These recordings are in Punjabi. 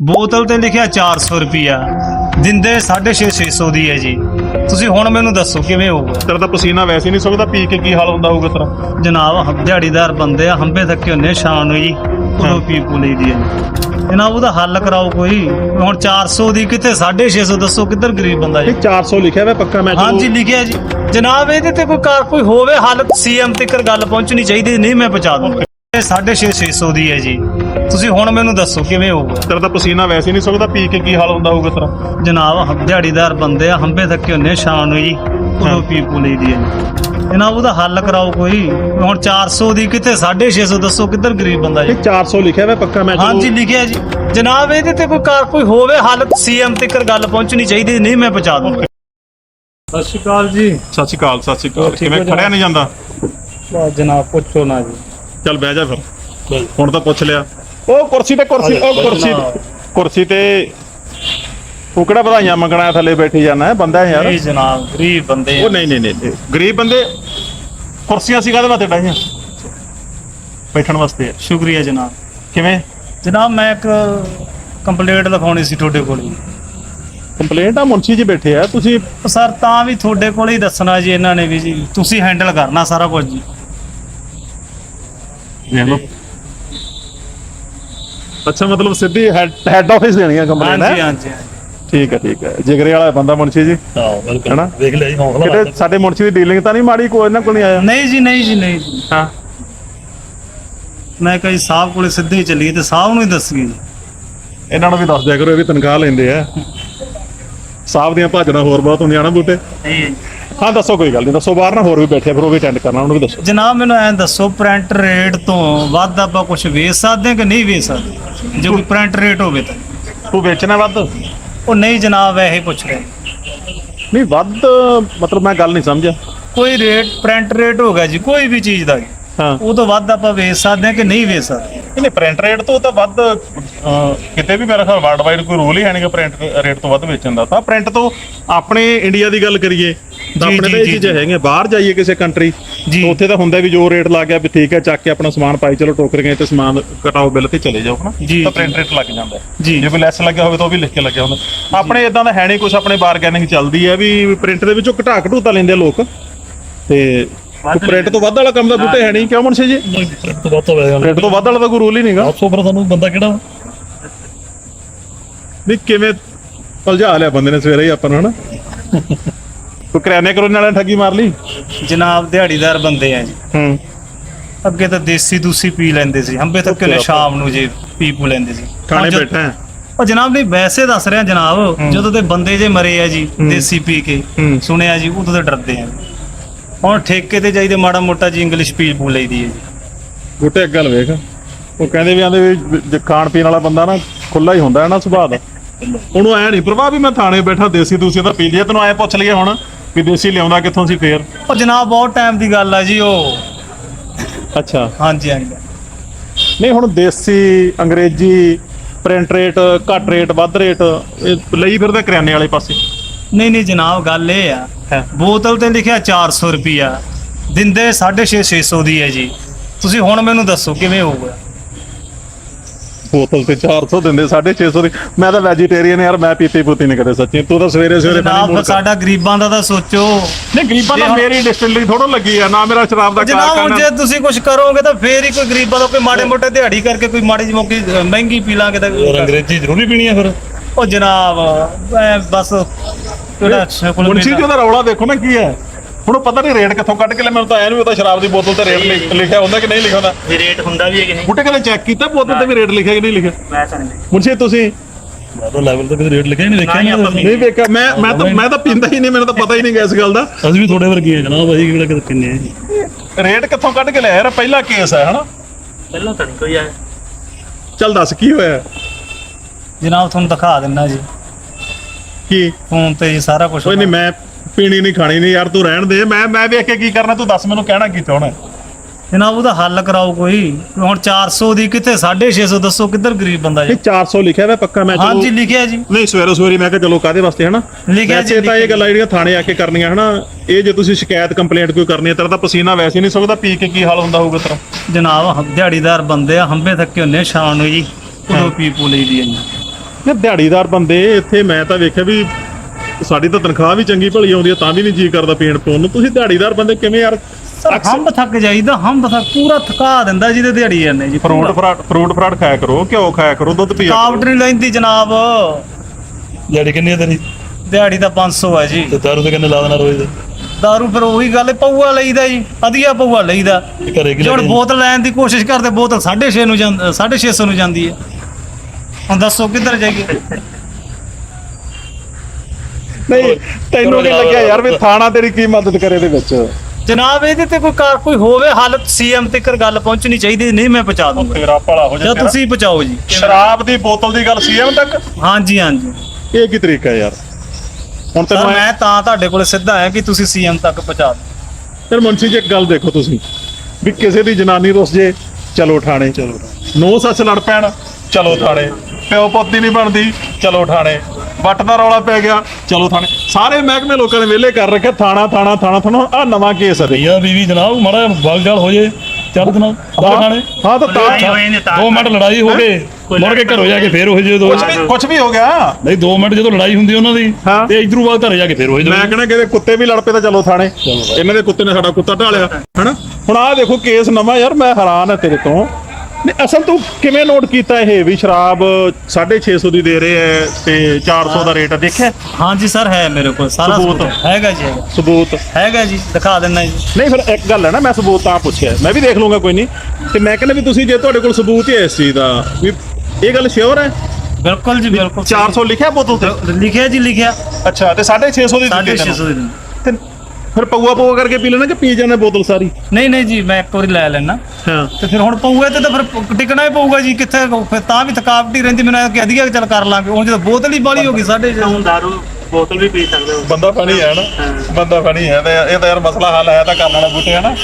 ਬੋਤਲ ਤੇ ਲਿਖਿਆ 400 ਰੁਪਿਆ ਦਿੰਦੇ 650 600 ਦੀ ਹੈ ਜੀ। ਤੁਸੀਂ ਹੁਣ ਮੈਨੂੰ ਦੱਸੋ ਕਿਵੇਂ ਹੋਊਗਾ? ਤੇਰਾ ਤਾਂ ਪਸੀਨਾ ਵੈਸੇ ਨਹੀਂ ਸੁੱਕਦਾ ਪੀ ਕੇ ਕੀ ਹਾਲ ਹੁੰਦਾ ਹੋਊਗਾ ਤੇਰਾ? ਜਨਾਬ ਦਿਹਾੜੀਦਾਰ ਬੰਦੇ ਆ ਹੰਬੇ ਥੱਕੇ ਹੁੰਨੇ ਆ ਸ਼ਾਮ ਨੂੰ ਜੀ ਉਦੋਂ ਪੀ ਪੂ ਲਈ ਦੀ ਹੈ। ਜਨਾਬ ਉਹਦਾ ਹੱਲ ਕਰਾਓ ਕੋਈ। ਹੁਣ 400 ਦੀ ਕਿਤੇ 650 ਦੱਸੋ ਕਿੱਧਰ ਗਰੀਬ ਬੰਦਾ ਜੀ ਇਹ 400 ਲਿਖਿਆ ਹੋਇਆ ਪੱਕਾ ਮੈਂ ਹਾਂਜੀ ਲਿਖਿਆ ਜੀ। ਜਨਾਬ ਇਹਦੇ ਤੇ ਕੋਈ ਕਾਰ ਕੋਈ ਹੋਵੇ ਹੱਲ ਸੀਐਮ ਤੱਕ ਗੱਲ ਪਹੁੰਚਣੀ ਚਾਹੀਦੀ ਨਹੀਂ ਮੈਂ ਪਹੁੰਚਾ ਦੂੰਗਾ। 650 ਦੀ ਹੈ ਜੀ। ਤੁਸੀਂ ਹੁਣ ਮੈਨੂੰ ਦੱਸੋ ਕਿਵੇਂ ਹੋਊਗਾ? ਤੇਰਾ ਤਾਂ ਪਸੀਨਾ ਵੈਸੇ ਨਹੀਂ ਸੁੱਕਦਾ ਪੀ ਕੇ ਕੀ ਹਾਲ ਹੁੰਦਾ ਹੋਊਗਾ ਤੇਰਾ? ਜਨਾਬ ਦਿਹਾੜੀਦਾਰ ਬੰਦੇ ਆ ਹੰਬੇ ਥੱਕੇ ਹੁੰਨੇ ਸ਼ਾਮ ਨੂੰ ਜੀ। ਉਦੋਂ ਪੀ ਪੂ ਲਈ ਦੀ ਹੈ। ਜਨਾਬ ਉਹਦਾ ਹੱਲ ਕਰਾਓ ਕੋਈ। ਹੁਣ 400 ਦੀ ਕਿਤੇ 650 ਦੱਸੋ ਕਿੱਧਰ ਗਰੀਬ ਬੰਦਾ ਜੀ। ਇਹ 400 ਲਿਖਿਆ ਹੋਇਆ ਪੱਕਾ ਮੈਂ ਹਾਂਜੀ ਲਿਖਿਆ ਜੀ। ਜਨਾਬ ਇਹਦੇ ਤੇ ਕੋਈ ਕਾਰ ਕੋਈ ਹੋਵੇ ਹੱਲ ਸੀਐਮ ਤੱਕ ਗੱਲ ਪਹੁੰਚਣੀ ਚਾਹੀਦੀ ਨਹੀਂ ਮੈਂ ਪਹੁੰਚਾ ਦੂੰਗਾ। ਸਤਿ ਸ਼੍ਰੀ ਅਕਾਲ ਜੀ। ਸਤਿ ਸ਼੍ਰੀ ਅਕਾਲ ਸਤਿ ਸ਼੍ਰੀ ਅਕਾਲ। ਕਿਵੇਂ ਖੜਿਆ ਨਹੀਂ ਜਾਂਦਾ? ਜਨਾਬ ਪੁੱਛੋ ਨਾ ਜੀ। ਚੱਲ ਬਹਿ ਜਾ ਫਿਰ। ਹੁਣ ਤਾਂ ਪੁੱਛ ਲਿਆ। ਉਹ ਕੁਰਸੀ ਤੇ ਕੁਰਸੀ ਉਹ ਕੁਰਸੀ ਕੁਰਸੀ ਤੇ ਉਹ ਕਿਹੜਾ ਵਧਾਈਆਂ ਮੰਗਣਾ ਥੱਲੇ ਬੈਠੀ ਜਾਣਾ ਹੈ? ਬੰਦਾ ਯਾਰ। ਨਹੀਂ ਜਨਾਬ ਗਰੀਬ ਬੰਦੇ ਆ। ਉਹ ਨਹੀਂ ਨਹੀਂ ਨਹੀਂ। ਗਰੀਬ ਬੰਦੇ ਕੁਰਸੀਆਂ ਸੀ ਕਾਹਦੇ ਵਾਸਤੇ ਡਾਈਆਂ ਬੈਠਣ ਵਾਸਤੇ। ਸ਼ੁਕਰੀਆ ਜਨਾਬ। ਕਿਵੇਂ? ਜਨਾਬ ਮੈਂ ਇੱਕ ਕੰਪਲੇਂਟ ਲਿਖਾਉਣੀ ਸੀ ਤੁਹਾਡੇ ਕੋਲ ਕੰਪਲੇਂਟ ਆ ਮੁੰਸ਼ੀ ਜੀ ਬੈਠੇ ਆ। ਤੁਸੀਂ ਸਰ ਤਾਂ ਵੀ ਤੁਹਾਡੇ ਕੋਲ ਹੀ ਦੱਸਣਾ ਜੀ ਇਹਨਾਂ ਨੇ ਵੀ ਜੀ। ਤੁਸੀਂ ਹੈਂਡਲ ਕਰਨਾ ਸਾਰਾ ਕੁਝ ਜੀ। ਦੇਖ ਲਓ। ਅੱਛਾ ਮਤਲਬ ਸਿੱਧੀ ਹੈਡ ਆਫਿਸ ਦੇਣੀ ਆ ਕੰਪਲੇਂਟ ਹਾਂਜੀ ਹੈ? ਹਾਂਜੀ ਠੀਕ ਹੈ ਠੀਕ ਹੈ ਜਿਗਰੇ ਵਾਲਾ ਬੰਦਾ ਮੁੰਸ਼ੀ ਜੀ ਹਾਂ ਬਿਲਕੁਲ ਹੈਨਾ? ਵੇਖ ਲਿਆ ਜੀ ਹੌਸਲਾ ਕਿਤੇ ਸਾਡੇ ਮੁੰਸ਼ੀ ਦੀ ਡੀਲਿੰਗ ਤਾਂ ਨਹੀਂ ਮਾੜੀ ਕੋਈ ਇਹਨਾਂ ਕੋਲ ਨਹੀਂ ਆਇਆ। ਨਹੀਂ ਜੀ ਨਹੀਂ ਜੀ ਨਹੀਂ ਜੀ। ਹਾਂ। ਮੈਂ ਕਹੀ ਸਾਹਿਬ ਕੋਲੇ ਸਿੱਧੇ ਹੀ ਚੱਲੀਏ ਤੇ ਸਾਹਿਬ ਨੂੰ ਹੀ ਦੱਸੀਏ ਜੀ। ਇਹਨਾਂ ਨੂੰ ਵੀ ਦੱਸ ਦਿਆ ਕਰੋ ਇਹ ਵੀ ਤਨਖਾਹ ਲੈਂਦੇ ਆ। ਸਾਹਿਬ ਦੀਆਂ ਭਾਜਣਾ ਹੋਰ ਬਹੁਤ ਹੁੰਦੀਆਂ ਨਾ ਬੂਟੇ। ਨਹੀਂ ਹਾਂ ਦੱਸੋ ਕੋਈ ਗੱਲ ਨਹੀਂ ਦੱਸੋ ਬਾਹਰ ਨਾ ਹੋਰ ਵੀ ਬੈਠੇ ਆ, ਫਿਰ ਉਹ ਵੀ ਅਟੈਂਡ ਕਰਨਾ ਉਹਨੂੰ ਵੀ ਦੱਸੋ। ਜਨਾਬ ਮੈਨੂੰ ਐਂ ਦੱਸੋ ਪ੍ਰਿੰਟ ਰੇਟ ਤੋਂ ਵੱਧ ਆਪਾਂ ਕੁਝ ਵੇਚ ਸਕਦੇ ਹਾਂ ਕਿ ਨਹੀਂ ਵੇਚ ਸਕਦੇ? ਜੇ ਕੋਈ ਪ੍ਰਿੰਟ ਰੇਟ ਹੋਵੇ ਤਾਂ। ਤੂੰ ਵੇਚਣਾ ਵੱਧ? ਉਹ ਨਹੀਂ ਜਨਾਬ ਇਹ ਪੁੱਛ ਰਹੇ। ਨਹੀਂ ਵੱਧ ਮਤਲਬ ਮੈਂ ਗੱਲ ਨਹੀਂ ਸਮਝਿਆ। ਕੋਈ ਰੇਟ ਪ੍ਰਿੰਟ ਰੇਟ ਹੋਗਾ ਜੀ ਕੋਈ ਵੀ ਚੀਜ਼ ਦਾ ਹਾਂ। ਉਹ ਤੋਂ ਵੱਧ ਆਪਾਂ ਵੇਚ ਸਕਦੇ ਹਾਂ ਕਿ ਨਹੀਂ ਵੇਚ ਸਕਦੇ? ਇਹਨੇ ਪ੍ਰਿੰਟ ਰੇਟ ਤੋਂ ਤਾਂ ਵੱਧ ਅਹ, ਕਿਤੇ ਵੀ ਮੇਰੇ ਖਿਆਲ ਵਰਲਡ ਵਾਈਡ ਕੋਈ ਰੂਲ ਹੀ ਹੈ ਨਹੀਂ ਕਿ ਪ੍ਰਿੰਟ ਰੇਟ ਤੋਂ ਵੱਧ ਵੇਚਣ ਦਾ। ਤਾਂ ਪ੍ਰਿੰਟ ਤੋਂ ਆਪਣੇ ਇੰਡੀਆ ਦੀ ਗੱਲ ਕਰੀਏ ਤਾਂ ਜੀ, ਆਪਣੇ ਤਾਂ ਇਹ ਚੀਜ਼ਾਂ। ਹੈਗੀਆਂ ਬਾਹਰ ਜਾਈਏ ਕਿਸੇ ਕੰਟਰੀ ਜੀ। ਉੱਥੇ ਤਾਂ ਹੁੰਦਾ ਵੀ ਜੋ ਰੇਟ ਲੱਗ ਗਿਆ ਵੀ ਠੀਕ ਹੈ ਚੱਕ ਕੇ ਆਪਣਾ ਸਮਾਨ ਪਾਈ ਚਲੋ ਟੋਕਰੀਆਂ ਤੇ ਸਮਾਨ ਕਟਾਓ ਬਿੱਲ ਤੇ ਚਲੇ ਜਾਓ ਹਨਾ ਤਾਂ। ਪ੍ਰਿੰਟ ਰੇਟ ਲੱਗ ਜਾਂਦਾ। ਜੀ। ਕੋਈ ਲੈਸ ਲੱਗਿਆ ਹੋਵੇ ਤਾਂ ਉਹ ਵੀ ਲਿਖ ਕੇ ਲੱਗਿਆ ਹੁੰਦਾ ਆਪਣੇ ਇਦਾਂ ਦਾ ਹੈ ਨਹੀਂ ਕੁਝ ਆਪਣੇ ਬਾਰਗੇਨਿੰਗ ਚੱਲਦੀ ਹੈ ਵੀ ਪ੍ਰਿੰਟ ਦੇ ਵਿੱਚੋਂ ਘਟਾ ਘਟੂ ਤਾਂ ਲੈਂਦੇ ਲੋਕ ਤੇ ਪ੍ਰਿੰਟ ਤੋਂ ਵੱਧ ਵਾਲਾ ਕੰਮ ਦਾ ਬੂਟੇ ਹੈ ਨਹੀਂ ਕਿਉਂ ਮਨਸ਼ੇ ਜੀ ਪ੍ਰਿੰਟ ਤੋਂ ਵੱਧ ਹੋਇਆ ਪ੍ਰਿੰਟ ਤੋਂ ਵੱਧ ਵਾਲਾ ਤਾਂ ਕੋਈ ਰੂਲ ਹੀ ਨਹੀਂਗਾ 800 ਪਰ ਸਾਨੂੰ ਬੰਦਾ ਕਿਹੜਾ ਵੀ ਕਿਵੇਂ ਉਲਝਾ ਲਿਆ ਬੰਦੇ ਨੇ ਸਵੇਰੇ ਹੀ ਆਪਾਂ ਨੂੰ ਹਨਾ ਕੋਈ ਕਰਿਆਨੇ ਕਰੋਨੇ ਵਾਲਿਆਂ ਨੇ ਠੱਗੀ ਮਾਰ ਲਈ? ਜਨਾਬ ਦਿਹਾੜੀਦਾਰ ਬੰਦੇ ਆ ਜੀ। ਹੂੰ। ਅੱਗੇ ਤਾਂ ਦੇਸੀ ਦੂਸੀ ਪੀ ਲੈਂਦੇ ਸੀ। ਹੰਬੇ ਤੱਕ ਨੇ ਸ਼ਾਮ ਨੂੰ ਜੀ ਪੀ ਪੂ ਲੈਂਦੇ ਸੀ। ਹੁਣ ਜਦ- ਬੈਠਾ ਹੈ। ਉਹ ਜਨਾਬ ਨਹੀਂ ਵੈਸੇ ਦੱਸ ਰਿਹਾ ਜਨਾਬ ਜਦੋਂ ਤੇ ਬੰਦੇ ਜੇ ਮਰੇ ਆ ਜੀ ਦੇਸੀ ਪੀ ਕੇ ਹੂੰ। ਸੁਣਿਆ ਜੀ ਉਦੋਂ ਤੇ ਡਰਦੇ ਆ। ਹੁਣ ਠੇਕੇ ਤੇ ਜਾਈਦੇ ਮਾੜਾ ਮੋਟਾ ਜੀ ਇੰਗਲਿਸ਼ ਪੀ ਪੂ ਲਈਦੀ ਹੈ ਜੀ। ਬੂਟੇ ਅੱਗੇ ਗੱਲ ਵੇਖ। ਉਹ ਕਹਿੰਦੇ ਵੀ ਆਂਦੇ ਵੀ ਜੇ ਖਾਣ ਪੀਣ ਵਾਲਾ ਬੰਦਾ ਨਾ ਖੁੱਲਾ ਹੀ ਹੁੰਦਾ ਹੈ ਨਾ ਸੁਭਾਅ ਦਾ। ਉਹਨੂੰ ਐ ਨਹੀਂ ਪ੍ਰਭਾਵ ਵੀ ਮੈਂ ਥਾਣੇ ਬੈਠਾ ਦੇਸੀ ਦੂਸੀ ਤਾਂ ਪੀ ਲਿਆ ਤੈਨੂੰ ਐ ਪੁੱਛ ਲਈਏ ਹੁਣ ਵੀ ਦੇਸੀ ਲਿਆਉਂਦਾ ਕਿੱਥੋਂ ਸੀ ਫੇਰ? ਉਹ ਜਨਾਬ ਬਹੁਤ ਟਾਈਮ ਦੀ ਗੱਲ ਆ ਜੀ ਉਹ। ਅੱਛਾ। ਹਾਂਜੀ ਹਾਂਜੀ। ਨਹੀਂ ਹੁਣ ਦੇਸੀ ਅੰਗਰੇਜ਼ੀ ਪ੍ਰਿੰਟ ਰੇਟ ਘੱਟ ਰੇਟ ਵੱਧ ਰੇਟ ਇਹ ਲਈ ਫਿਰਦਾ ਕਰਿਆਨੇ ਵਾਲੇ ਪਾਸੇ? ਨਹੀਂ ਨਹੀਂ ਜਨਾਬ ਗੱਲ ਇਹ ਆ। ਹੈ। ਬੋਤਲ ਤੇ ਲਿਖਿਆ 400 ਰੁਪਿਆ ਦਿੰਦੇ 650 600 ਦੀ ਹੈ ਜੀ। ਤੁਸੀਂ ਹੁਣ ਮੈਨੂੰ ਦੱਸੋ ਕਿਵੇਂ ਹੋਊਗਾ? ਬੋਤਲ ਤੇ 400 ਦਿੰਦੇ 650 ਦੀ। ਮੈਂ ਤਾਂ ਵੈਜੀਟੇਰੀਅਨ ਯਾਰ ਮੈਂ ਪੀਤੀ ਪੂਤੀ ਨਹੀਂ ਕਦੇ ਸੱਚੀ। ਤੂੰ ਤਾਂ ਸਵੇਰੇ ਸਵੇਰੇ ਜਨਾਬ ਸਾਡਾ ਗਰੀਬਾਂ ਦਾ ਤਾਂ ਸੋਚੋ। ਨਹੀਂ ਗਰੀਬਾਂ ਦਾ ਮੇਰੀ ਡਿਸਟਿਲਰੀ ਥੋੜੋ ਲੱਗੀ ਆ ਨਾ ਮੇਰਾ ਸ਼ਰਾਬ ਦਾ ਜਨਾਬ ਹੁਣ ਕਾਰਖਾਨਾ ਜੇ ਤੁਸੀਂ ਕੁਝ ਕਰੋਗੇ ਤਾਂ ਫੇਰ ਹੀ ਕੋਈ ਗਰੀਬਾਂ ਦਾ ਕੋਈ ਮਾੜੇ ਮੋਟੇ ਦਿਹਾੜੀ ਕਰਕੇ ਕੋਈ ਮਾੜੀ ਜਿਹੀ ਮੋਕੀ ਮਹਿੰਗੀ ਪੀ ਲਾਂਗੇ ਤਾਂ ਔਰ ਅੰਗਰੇਜ਼ੀ ਜ਼ਰੂਰੀ ਪੀਣੀ ਹੈ ਫਿਰ? ਉਹ ਜਨਾਬ ਬਸ ਸ਼ਕਲ ਮੁਨਸ਼ੀ ਜੀ ਦਾ ਰੌਲਾ ਦੇਖੋ ਨਾ ਕੀ ਹੈ। ਹੁਣ ਉਹ ਪਤਾ ਨਹੀਂ ਰੇਟ ਕਿੱਥੋਂ ਕੱਢ ਕੇ ਲੈ ਮੈਨੂੰ ਤਾਂ ਐ ਨਹੀਂ ਪਤਾ ਸ਼ਰਾਬ ਦੀ ਬੋਤਲ ਤੇ ਰੇਟ ਲਿਖ- ਲਿਖਿਆ ਹੁੰਦਾ ਕਿ ਨਹੀਂ ਲਿਖਿਆ ਹੁੰਦਾ? ਵੀ ਰੇਟ ਹੁੰਦਾ ਵੀ ਹੈ ਕਿ ਨਹੀਂ ਬੁੱਟੇ ਕਦੇ ਚੈੱਕ ਕੀਤਾ ਬੋਤਲ ਤੇ ਵੀ ਰੇਟ ਲਿਖਿਆ ਕਿ ਨਹੀਂ ਲਿਖਿਆ? ਮੈਂ ਤਾਂ ਨਹੀਂ ਮੁਨਸ਼ੀ ਤੁਸੀਂ ਬਾਦੋਂ ਲੈਵਲ ਤੇ ਕਦੇ ਰੇਟ ਲਿਖਿਆ ਹੀ ਨਹੀਂ ਦੇਖਿਆ ਨਾ, ਆਪਾਂ ਨਹੀਂ ਨਹੀਂ ਵੇਖਿਆ ਮੈਂ ਮੈਂ ਤਾਂ ਮੈਂ ਤਾਂ ਪੀਂਦਾ ਹੀ ਨਹੀਂ ਮੈਨੂੰ ਤਾਂ ਪਤਾ ਹੀ ਨਹੀਂ ਇਸ ਗੱਲ ਦਾ। ਅਸੀਂ ਵੀ ਥੋੜੇ ਵਰਗੇ ਆ ਜਨਾਬ ਅਸੀਂ ਕਿਹੜਾ ਕਦੇ ਪੀਨੇ ਆ ਜੀ। ਰੇਟ ਕਿੱਥੋਂ ਕੱਢ ਕੇ ਲਿਆ ਯਾਰ ਪਹਿਲਾ ਕੇਸ ਹੈ ਹਨਾ? ਪਹਿਲਾਂ ਤਾਂ ਨਹੀਂ ਕੋਈ ਆਇਆ। ਚੱਲ ਦੱਸ ਕੀ ਹੋਇਆ? ਜਨਾਬ ਤੁਹਾਨੂੰ ਦਿਖਾ ਦਿੰਨਾ ਜੀ। ਕੀ? ਫੋਨ ਤੇ ਸਾਰਾ ਕੁਝ ਕੋਈ ਨਹੀਂ ਮੈਂ ਪੀਣੀ ਨਹੀਂ ਖਾਣੀ ਨਹੀਂ। ਯਾਰ ਤੂੰ ਰਹਿਣ ਦੇ। ਮੈਂ ਮੈਂ ਵੇਖ ਕੇ ਕੀ ਕਰਨਾ ਤੂੰ ਦੱਸ ਮੈਨੂੰ ਕਹਿਣਾ ਕੀ ਚਾਹਣਾ ਜਨਾਬ ਉਹਦਾ ਹੱਲ ਕਰਾਓ ਕੋਈ। ਹੁਣ 400 ਦੀ ਕਿਤੇ 650 ਦੱਸੋ ਕਿੱਧਰ ਗਰੀਬ ਬੰਦਾ ਜੀ। ਇਹ 400 ਲਿਖਿਆ ਹੋਇਆ ਪੱਕਾ। ਮੈਂ ਹਾਂਜੀ ਲਿਖਿਆ ਜੀ। ਨਹੀਂ ਸਵੇਰੋ ਸਵੇਰੀ ਮੈਂ ਕਿਹਾ ਚਲੋ ਕਾਦੇ ਵਾਸਤੇ ਹਨਾ? ਲਿਖਿਆ ਜੀ, ਤਾਂ ਇਹ ਗੱਲਾਂ ਜਿਹੜੀਆਂ ਥਾਣੇ ਆ ਕੇ ਕਰਨੀਆਂ ਹਨਾ? ਇਹ ਜੇ ਤੁਸੀਂ ਸ਼ਿਕਾਇਤ ਕੰਪਲੇਂਟ ਕੋਈ ਕਰਨੀ ਹੈ ਤੇਰਾ ਤਾਂ ਪਸੀਨਾ ਵੈਸੇ ਨਹੀਂ ਸੁੱਕਦਾ ਪੀ ਕੇ ਕੀ ਹਾਲ ਹੁੰਦਾ ਹੋਊਗਾ ਤੇਰਾ? ਜਨਾਬ ਦਿਹਾੜੀਦਾਰ ਬੰਦੇ ਆ ਹੰਬੇ ਥੱਕੇ ਹੁੰਨੇ ਆ ਸ਼ਾਮ ਨੂੰ ਜੀ। ਉਦੋਂ ਪੀ ਪੂ ਲਈਦੀ ਜੀ। ਯਾਰ ਦਿਹਾੜੀਦਾਰ ਬੰਦੇ ਇੱਥੇ ਮੈਂ ਤਾਂ ਵੇਖਿਆ ਵੀ ਸਾਡੀ ਤਾਂ ਤਨਖਾਹ ਵੀ ਚੰਗੀ ਭਲੀ ਆਉਂਦੀ ਹੈ ਤਾਂ ਵੀ ਨਹੀਂ ਜੀ ਕਰਦਾ ਪੀਣ ਪੂਣ ਨੂੰ। ਤੁਸੀਂ ਦਿਹਾੜੀਦਾਰ ਬੰਦੇ ਕਿਵੇਂ ਯਾਰ? ਸਰ ਹੰਬ ਥੱਕ ਜਾਈਦਾ ਹੰਬ ਥੱਕ ਪੂਰਾ ਥਕਾ ਦਿੰਦਾ ਜਿਹਦੇ ਦਿਹਾੜੀ ਜਾਂਦੇ ਜੀ ਫਰੂਟ ਫਰਾਟ ਫਰੂਟ ਫਰਾਟ ਖਾਇਆ ਕਰੋ ਘਿਓ ਖਾਇਆ ਕਰੋ ਦੁੱਧ ਪੀਆ ਕਰੋ। ਕਾਵਟ ਨਹੀਂ ਲੈਂਦੀ ਜਨਾਬ। ਜਿਹੜੀ ਕਿੰਨੀ ਹੈ ਤੇਰੀ? ਦਿਹਾੜੀ ਤਾਂ 500 ਹੈ ਜੀ। ਤੇ ਦਾਰੂ ਤੇ ਕਿੰਨੇ ਲਾ ਦੇਣਾ ਰੋਜ਼ ਦੇ? ਦਾਰੂ ਫਿਰ ਉਹੀ ਗੱਲ ਹੈ ਪਊਆ ਲਈਦਾ ਜੀ ਵਧੀਆ ਪਊਆ ਲਈਦਾ। ਘਰੇ ਕੀ ਹੁਣ ਬੋਤਲ ਲੈਣ ਦੀ ਕੋਸ਼ਿਸ਼ ਕਰਦੇ ਬੋਤਲ 650 ਨੂੰ ਜਾਂ 650 ਨੂੰ ਜਾਂਦੀ ਹੈ ਹੁਣ ਦੱਸੋ ਕਿੱਧਰ ਜਾਈਏ? ਨਹੀਂ ਤੈਨੂੰ ਨਹੀਂ ਲੱਗਿਆ ਯਾਰ ਵੀ ਥਾਣਾ ਤੇਰੀ ਕੀ ਮਦਦ ਕਰੇ ਇਹਦੇ ਵਿੱਚ? ਜਨਾਬ ਇਹਦੇ ਤੇ ਕੋਈ ਕਾਰ ਕੋਈ ਹੋਵੇ ਹਾਲਤ ਸੀਐਮ ਤੱਕ ਗੱਲ ਪਹੁੰਚਣੀ ਚਾਹੀਦੀ ਨਹੀਂ ਮੈਂ ਪਹੁੰਚਾ ਦੂੰਗਾ। ਤੇਰਾ ਭਲਾ ਹੋ ਜਾਂ ਤੁਸੀਂ ਪਹੁੰਚਾਓ ਜੀ। ਸ਼ਰਾਬ ਦੀ ਬੋਤਲ ਦੀ ਗੱਲ ਸੀਐਮ ਤੱਕ? ਹਾਂਜੀ ਹਾਂਜੀ। ਇਹ ਕੀ ਤਰੀਕਾ ਯਾਰ? ਹੁਣ ਸਰ ਤੈਨੂੰ ਮੈਂ ਤਾਂ ਤੁਹਾਡੇ ਕੋਲ ਸਿੱਧਾ ਆਇਆ ਕਿ ਤੁਸੀਂ ਸੀਐਮ ਤੱਕ ਪਹੁੰਚਾ ਦਿਓ। ਫਿਰ ਮੁੰਸ਼ੀ ਜੀ ਇੱਕ ਗੱਲ ਦੇਖੋ ਤੁਸੀਂ। ਵੀ ਕਿਸੇ ਦੀ ਜਨਾਨੀ ਰੁੱਸ ਜੇ ਚਲੋ ਠਾਣੇ ਚਲੋ। ਨੋ ਸੱਸ ਲੜ ਪੈਣ ਚਲੋ ਠਾਣੇ ਪਿਓ ਪੁੱਤੀ ਨਹੀਂ ਬਣਦੀ ਚਲੋ ਠਾਣੇ ਵੱਟ ਦਾ ਰੌਲਾ ਪੈ ਗਿਆ। ਚਲੋ ਥਾਣੇ। ਸਾਰੇ ਮਹਿਕਮੇ ਲੋਕਾਂ ਨੇ ਵਿਹਲੇ ਕਰ ਰੱਖਿਆ। ਥਾਣਾ ਥਾਣਾ ਥਾਣਾ ਥਾਣਾ। ਆ ਨਵਾਂ ਕੇਸ ਹੈ ਭਈਆ ਬੀਵੀ ਜਨਾਬ ਮਾੜਾ ਬਲ ਜਾਲ ਹੋ ਜੇ। ਚੱਲ ਜਨਾਬ ਬਾਹਰ ਖਾਣੇ। ਹਾਂ ਤਾਂ ਤਾਂ ਦੋ ਮਿੰਟ ਲੜਾਈ ਹੋ ਗਏ ਮੁੜ ਕੇ ਘਰੋਂ ਜਾ ਕੇ ਫੇਰ ਉਹ ਜੇ ਦੋ ਕੁਝ ਵੀ ਕੁਝ ਵੀ ਹੋ ਗਿਆ? ਨਹੀਂ 2 ਮਿੰਟ ਜਦੋਂ ਲੜਾਈ ਹੁੰਦੀ ਉਹਨਾਂ ਦੀ। ਤੇ ਇਧਰੋਂ ਬਾਅਦ ਘਰੇ ਜਾ ਕੇ ਫੇਰ ਉਹ ਮੈਂ ਕਹਿੰਦਾ ਕਿ ਕੁੱਤੇ ਵੀ ਲੜ ਪਏ ਤਾਂ ਚਲੋ ਥਾਣੇ। ਇਹਨਾਂ ਦੇ ਕੁੱਤੇ ਨੇ ਸਾਡਾ ਕੁੱਤਾ ਢਾਲਿਆ। ਹਨਾ? ਹੁਣ ਆਹ ਦੇਖੋ ਕੇਸ ਨਵਾਂ ਯਾਰ ਮੈਂ ਹੈਰਾਨ ਹਾਂ ਤੇਰੇ ਤੋਂ। ਨਹੀਂ ਅਸਲ ਤੂੰ ਕਿਵੇਂ ਨੋਟ ਕੀਤਾ ਇਹ ਵੀ ਸ਼ਰਾਬ? 650 ਦੀ ਦੇ ਰਹੇ ਐ ਤੇ 400 ਦਾ ਰੇਟ ਦੇਖਿਆ? ਹਾਂਜੀ ਸਰ ਹੈ ਮੇਰੇ ਕੋਲ ਸਾਰਾ ਸਬੂਤ। ਸਬੂਤ ਹੈਗਾ ਜੀ ਹੈਗਾ। ਸਬੂਤ। ਹੈਗਾ ਜੀ ਦਿਖਾ ਦਿੰਦਾ ਜੀ। ਨਹੀਂ ਫਿਰ ਇੱਕ ਗੱਲ ਹੈ ਨਾ ਮੈਂ ਸਬੂਤ ਤਾਂ ਪੁੱਛਿਆ ਮੈਂ ਵੀ ਦੇਖ ਲੂੰਗਾ ਕੋਈ ਨਹੀਂ। ਤੇ ਮੈਂ ਕਹਿੰਦਾ ਵੀ ਤੁਸੀਂ ਜੇ ਤੁਹਾਡੇ ਕੋਲ ਸਬੂਤ ਹੀ ਹੈ ਇਸ ਚੀਜ਼ ਦਾ ਵੀ ਇਹ ਗੱਲ ਸ਼ੋਰ ਹੈ? ਬਿਲਕੁਲ ਜੀ ਬਿਲਕੁਲ। 400 ਲਿਖਿਆ ਬੋਤਲ ਤੇ ਲਿਖਿਆ ਜੀ ਲਿਖਿਆ। ਅੱਛਾ ਤੇ 650 ਦੀ ਦਿੱਤੀ 650 ਤੈਨੂੰ। ਦੀ। ਤੇ ਫਿਰ ਪਊਆ ਪਊਆ ਕਰਕੇ ਪੀ ਲੈਣਾ ਕਿ ਪੀ ਜਾਣਾ ਬੋਤਲ ਸਾਰੀ? ਨਹੀਂ ਨਹੀਂ ਜੀ ਮੈਂ ਇੱਕ ਵਾਰੀ ਲੈ ਲੈਣਾ ਹਾਂ। ਤੇ ਫਿਰ ਹੁਣ ਪਊਏ ਤੇ ਤਾਂ ਫਿਰ ਟਿਕਣਾ ਹੀ ਪਊਗਾ ਜੀ ਕਿੱਥੇ ਫਿਰ ਤਾਂ ਵੀ ਥਕਾਵਟ ਹੀ ਰਹਿੰਦੀ ਮੈਨੂੰ ਕਿ ਅਧੀਆ ਚੱਲ ਕਰ ਲਾਂਗੇ। ਹੁਣ ਜਦੋਂ ਬੋਤਲ ਹੀ ਬਾਲੀ ਹੋ ਗਈ ਸਾਡੇ ਹੁਣ ਦਾਰੂ ਬੋਤਲ ਵੀ ਪੀ ਸਕਦੇ ਹੋ। ਬੰਦਾ ਫਣੀ ਹੈ ਨਾ। ਬੰਦਾ ਫਣੀ ਹੈ ਤੇ ਇਹ ਤਾਂ ਯਾਰ ਮਸਲਾ ਹੱਲ ਹੈ ਤਾਂ ਕਰਨ ਵਾਲਾ ਬੂਟੇ ਹੈ ਨਾ।